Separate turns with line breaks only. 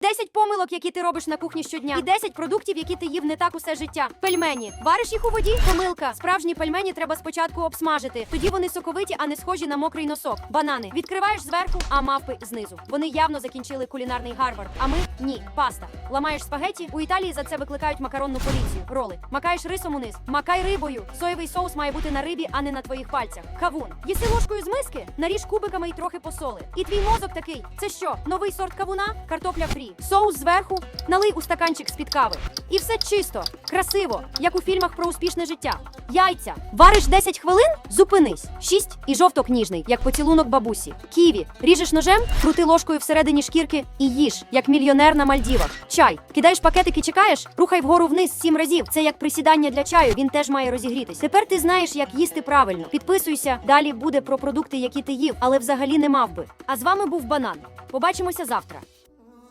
10 помилок, які ти робиш на кухні щодня, і 10 продуктів, які ти їв не так усе життя. Пельмені. Вариш їх у воді? Помилка. Справжні пельмені треба спочатку обсмажити. Тоді вони соковиті, а не схожі на мокрий носок. Банани. Відкриваєш зверху, а мавпи знизу. Вони явно закінчили кулінарний Гарвард. А ми ні. Паста. Ламаєш спагеті. У Італії за це викликають макаронну поліцію. Роли. Макаєш рисом униз. Макай рибою. Соєвий соус має бути на рибі, а не на твоїх пальцях. Кавун. Їси ложкою з миски, наріж кубиками і трохи посоли. І твій мозок такий: це що? Новий сорт кавуна? Картопля фрі. Соус зверху, налий у стаканчик з-під кави. І все чисто, красиво, як у фільмах про успішне життя. Яйця. Вариш 10 хвилин? Зупинись. 6 і жовток ніжний, як поцілунок бабусі. Ківі. Ріжеш ножем, крути ложкою всередині шкірки і їж, як мільйонер на Мальдівах. Чай. Кидаєш пакетик і чекаєш, рухай вгору вниз сім разів. Це як присідання для чаю, він теж має розігрітись. Тепер ти знаєш, як їсти правильно. Підписуйся, далі буде про продукти, які ти їв, але взагалі не мав би. А з вами був банан. Побачимося завтра.